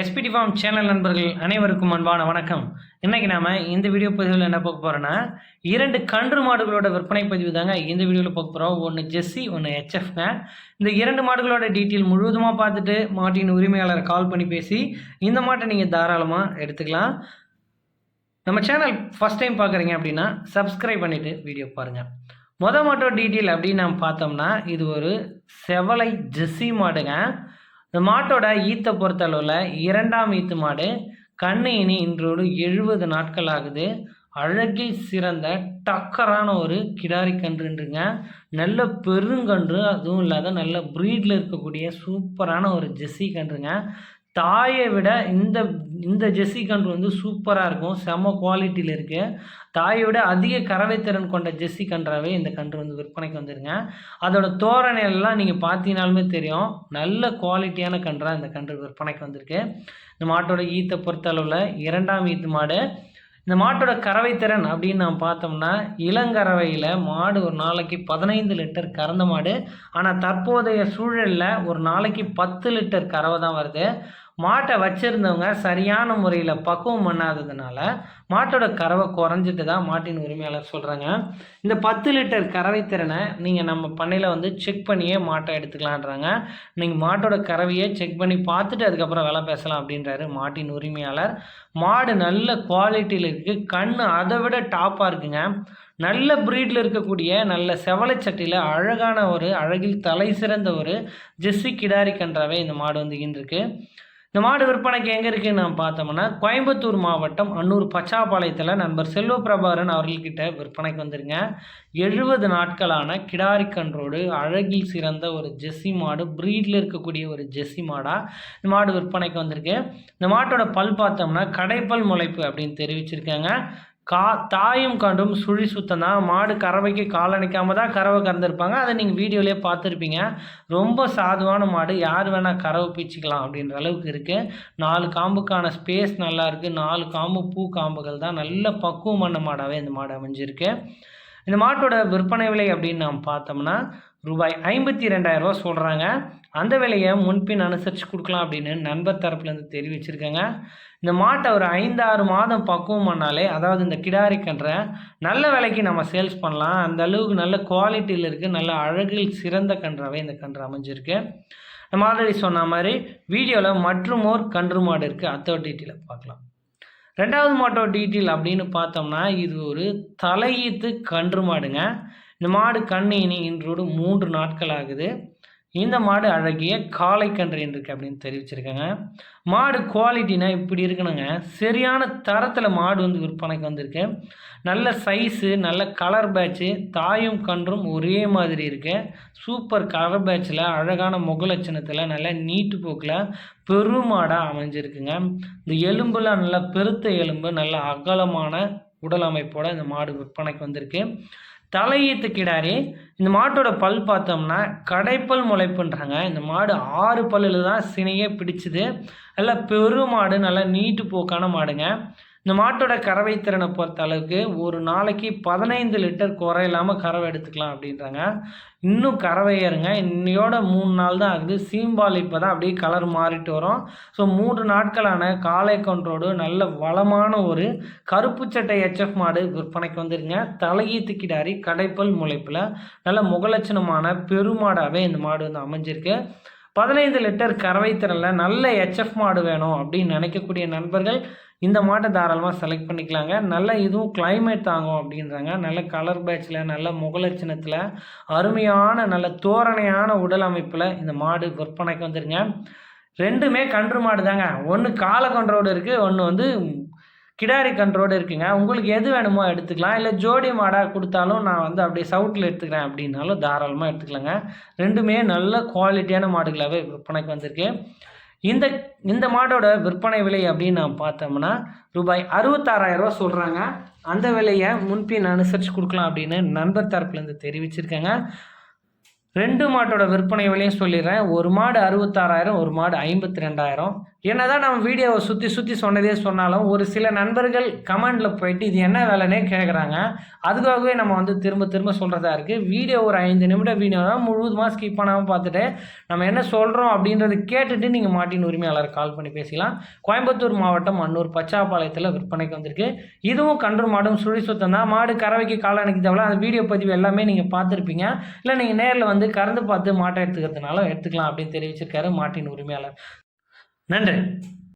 SPD form channel நண்பர்கள் அனைவருக்கும் அன்பான வணக்கம். இன்னைக்கு நாம இந்த வீடியோ பதிவில் என்ன பார்க்க போறோம்னா இரண்டு கன்று மாடுகளோட விற்பனை பதிவு தாங்க இந்த வீடியோவில் பார்க்க போகிறோம் ஒன்று ஜெஸ்ஸி ஒன்று ஹெச்எஃப்ங்க இந்த இரண்டு மாடுகளோட டீட்டெயில் முழுவதுமாக பார்த்துட்டு மாட்டின் உரிமையாளரை கால் பண்ணி பேசி இந்த மாட்டை நீங்கள் தாராளமாக எடுத்துக்கலாம். நம்ம சேனல் ஃபஸ்ட் டைம் பார்க்குறீங்க அப்படின்னா சப்ஸ்கிரைப் பண்ணிவிட்டு வீடியோ பாருங்கள் மொதல் மாட்டோட டீட்டெயில் அப்படின்னு நம்ம பார்த்தோம்னா இது ஒரு செவலை ஜெஸ்ஸி மாடுங்க. இந்த மாட்டோட ஈத்தை பொறுத்தளவில் இரண்டாம் ஈத்து மாடு கண்ணு இனி இன்றோடு எழுபது நாட்கள் ஆகுது. அழகில் சிறந்த டக்கரான ஒரு கிடாரி கன்றுன்றுங்க. நல்ல பெருங்கன்று அதுவும் இல்லாத நல்ல ப்ரீடில் இருக்கக்கூடிய சூப்பரான ஒரு ஜெஸ்ஸி கன்றுங்க. தாயை விட இந்த இந்த ஜெர்சி கன்று வந்து சூப்பராக இருக்கும். செம குவாலிட்டியில் இருக்குது தாயை விட அதிக கறவை திறன் கொண்ட ஜெர்சி கன்றாவே இந்த கன்று வந்து விற்பனைக்கு வந்துருங்க. அதோட தோரணை எல்லாம் நீங்கள் பார்த்தீங்கனாலுமே தெரியும். நல்ல குவாலிட்டியான கன்றாக இந்த கன்று விற்பனைக்கு வந்திருக்கு. இந்த மாட்டோட ஈத்தை பொறுத்தளவில் இரண்டாம் ஈத்து மாடு. இந்த மாட்டோட கறவைத்திறன் அப்படின்னு நாம் பார்த்தோம்னா இளங்கறவையில் மாடு ஒரு நாளைக்கு பதினைந்து லிட்டர் கறந்த மாடு. ஆனால் தற்போதைய சூழலில் ஒரு நாளைக்கு பத்து லிட்டர் கறவை தான் வருது. மாட்டை வச்சுருந்தவங்க சரியான முறையில் பக்குவம் பண்ணாததுனால மாட்டோட கறவை குறைஞ்சிட்டு தான் மாட்டின் உரிமையாளர் சொல்கிறாங்க இந்த பத்து லிட்டர் கறவை திறனை நீங்கள் நம்ம பண்ணையில் வந்து செக் பண்ணியே மாட்டை எடுத்துக்கலான்றாங்க. நீங்கள் மாட்டோட கறவையே செக் பண்ணி பார்த்துட்டு அதுக்கப்புறம் வேலை பேசலாம் அப்படின்றாரு மாட்டின் உரிமையாளர். மாடு நல்ல குவாலிட்டியில் இருக்குது கண் அதை விட டாப்பாக இருக்குங்க. நல்ல ப்ரீடில் இருக்கக்கூடிய நல்ல செவலை சட்டியில் அழகான ஒரு அழகில் தலை சிறந்த ஒரு ஜெஸ்ஸி கிடாரி கன்றாவே இந்த மாடு வந்துகின்னு இருக்குது இந்த மாடு விற்பனைக்கு எங்கே இருக்குன்னு நம்ம பார்த்தோம்னா கோயம்புத்தூர் மாவட்டம் அன்னூர் பச்சாப்பாளையத்தில் நண்பர் செல்வ பிரபாகரன் அவர்கள்கிட்ட விற்பனைக்கு வந்துருங்க. எழுபது நாட்களான கிடாரி கன்றோடு அழகில் சிறந்த ஒரு ஜெஸ்ஸி மாடு ப்ரீடில் இருக்கக்கூடிய ஒரு ஜெஸ்ஸி மாடாக இந்த மாடு விற்பனைக்கு வந்திருக்கு. இந்த மாட்டோட பல் பார்த்தோம்னா கடைப்பல் முளைப்பு அப்படின்னு தெரிவிச்சிருக்காங்க. கா தாயும் கண்டும் சுழி சுத்தம் தான் மாடு கறவைக்கு கால் அணைக்காம தான் கறவை கறந்துருப்பாங்க. அதை நீங்கள் வீடியோலேயே பார்த்துருப்பீங்க. ரொம்ப சாதுவான மாடு. யார் வேணால் கறவை பீச்சிக்கலாம் அப்படின்ற அளவுக்கு இருக்குது நாலு காம்புக்கான ஸ்பேஸ் நல்லா இருக்குது நாலு காம்பு பூ காம்புகள் தான் நல்ல பக்குவமான மாடாகவே இந்த மாடு அமைஞ்சிருக்கு. இந்த மாட்டோட விற்பனை விலை அப்படின்னு நாம் பார்த்தோம்னா ரூபாய் ஐம்பத்தி ரெண்டாயிரரூவா சொல்கிறாங்க அந்த விலையை முன்பின் அனுசரித்து கொடுக்கலாம் அப்படின்னு நண்பர் தரப்புலேருந்து தெரிவிச்சிருக்காங்க. இந்த மாட்டை ஒரு ஐந்தாறு மாதம் பக்குவம் பண்ணாலே அதாவது இந்த கிடாரி கன்றை நல்ல விலைக்கு நம்ம சேல்ஸ் பண்ணலாம். அந்த அளவுக்கு நல்ல குவாலிட்டியில் இருக்குது நல்ல அழகில் சிறந்த கன்றாவே இந்த கன்று அமைஞ்சிருக்கு. நம்ம ஆல்ரெடி சொன்ன மாதிரி வீடியோவில் மற்றும் ஓர் கன்று மாடு இருக்குது அத்தோ டீட்டெயிலை பார்க்கலாம். ரெண்டாவது மாட்டோட டீட்டெயில் அப்படின்னு பார்த்தோம்னா இது ஒரு தலையீத்து கன்று மாடுங்க. இந்த மாடு கண்ணு இனி இன்றோடு மூன்று நாட்கள் ஆகுது. இந்த மாடு அழகிய காளை கன்று இருக்கு அப்படின்னு தெரிவிச்சிருக்காங்க. மாடு குவாலிட்டினா இப்படி இருக்கணுங்க. சரியான தரத்தில் மாடு வந்து விற்பனைக்கு வந்திருக்கு. நல்ல சைஸு நல்ல கலர் பேட்ச்சு தாயும் கன்றும் ஒரே மாதிரி இருக்கு. சூப்பர் கலர் பேட்சில் அழகான முகலட்சணத்தில் நல்ல நீட்டு போக்கில் பெருமாடாக அமைஞ்சிருக்குங்க. இந்த எலும்புலாம் நல்ல பெருத்த எலும்பு நல்ல அகலமான உடல் அமைப்போட இந்த மாடு விற்பனைக்கு வந்திருக்கு. தலையீத்து கிடாரி இந்த மாட்டோட பல் பார்த்தோம்னா கடைப்பல் முளைப்புன்றாங்க. இந்த மாடு ஆறு பல்லில் தான் சினையே பிடிச்சிது. நல்லா பெருமாடு நல்லா நீட்டு போக்கான மாடுங்க. இந்த மாட்டோட கறவை திறனை பொறுத்த அளவுக்கு ஒரு நாளைக்கு பதினைந்து லிட்டர் குறையில்லாமல் கறவை எடுத்துக்கலாம் அப்படின்றாங்க. இன்னும் கறவை ஏறுங்க. இன்னையோட மூணு நாள் தான் ஆகுது. சீம்பால் இப்போ தான் அப்படியே கலர் மாறிட்டு வரும். ஸோ மூன்று நாட்களான காலை கொன்றோடு நல்ல வளமான ஒரு கருப்பு சட்டை எச்எஃப் மாடு விற்பனைக்கு வந்துருங்க. தலையீத்து கிடாரி கடைப்பல் முளைப்பில் நல்ல முகலட்சணமான பெருமாடாகவே இந்த மாடு வந்து அமைஞ்சிருக்கு. பதினைந்து லிட்டர் கறவை திறனில் நல்ல ஹெச்எஃப் மாடு வேணும் அப்படின்னு நினைக்கக்கூடிய நண்பர்கள் இந்த மாட்டை தாராளமாக செலக்ட் பண்ணிக்கலாங்க. நல்ல இதுவும் கிளைமேட் தாங்கும் அப்படின்றாங்க. நல்ல கலர் பேட்சில் நல்ல முகலட்சணத்தில் அருமையான நல்ல தோரணையான உடல் அமைப்பில் இந்த மாடு விற்பனைக்கு வந்துருங்க. ரெண்டுமே கன்று மாடு தாங்க ஒன்று காலை கன்றோடு இருக்குது ஒன்று வந்து கிடாரி கன்றோடு இருக்குங்க. உங்களுக்கு எது வேணுமோ எடுத்துக்கலாம். இல்லை ஜோடி மாடாக கொடுத்தாலும் நான் வந்து அப்படியே சவுட்டில் எடுத்துக்கிறேன் அப்படின்னாலும் தாராளமாக எடுத்துக்கலாங்க. ரெண்டுமே நல்ல குவாலிட்டியான மாடுகளாகவே விற்பனைக்கு வந்திருக்கு. இந்த இந்த மாடோட விற்பனை விலை அப்படின்னு நான் பார்த்தோம்னா ரூபாய் அறுபத்தாறாயிரரூவா சொல்கிறாங்க அந்த விலையை முன்பின் அனுசரித்து கொடுக்கலாம் அப்படின்னு நண்பர் தரப்புலேருந்து தெரிவிச்சிருக்கேங்க. ரெண்டு மாட்டோட விற்பனை விலையும் சொல்லிடுறேன். ஒரு மாடு அறுபத்தாறாயிரம் ஒரு மாடு ஐம்பத்தி ரெண்டாயிரம். என்னதான் நம்ம வீடியோவை சுற்றி சுற்றி சொன்னதே சொன்னாலும் ஒரு சில நண்பர்கள் கமெண்டில் போயிட்டு இது என்ன வேலைனே கேட்குறாங்க அதுக்காகவே நம்ம வந்து திரும்ப திரும்ப சொல்கிறதா இருக்குது வீடியோ ஒரு ஐந்து நிமிடம் வீடியோ முழுவதுமாக ஸ்கிப் பண்ணாமல் பார்த்துட்டு நம்ம என்ன சொல்கிறோம் அப்படின்றத கேட்டுட்டு நீங்கள் மாட்டின் உரிமையாளர் கால் பண்ணி பேசிக்கலாம். கோயம்புத்தூர் மாவட்டம் அன்னூர் பச்சாப்பாளையத்தில் விற்பனைக்கு வந்திருக்கு. இதுவும் கன்று மாடும் சுழி சுத்தம் தான். மாடு கறவைக்கு காலணிக்கு தேவையில்ல அந்த வீடியோ பதிவு எல்லாமே நீங்கள் பார்த்துருப்பீங்க. இல்லை நீங்கள் நேரில் வந்து கறந்து பார்த்து மாட்டை எடுத்துக்கிறதுனால எடுத்துக்கலாம் அப்படின்னு தெரிவிச்சிருக்காரு மாட்டின் உரிமையாளர். நன்றி.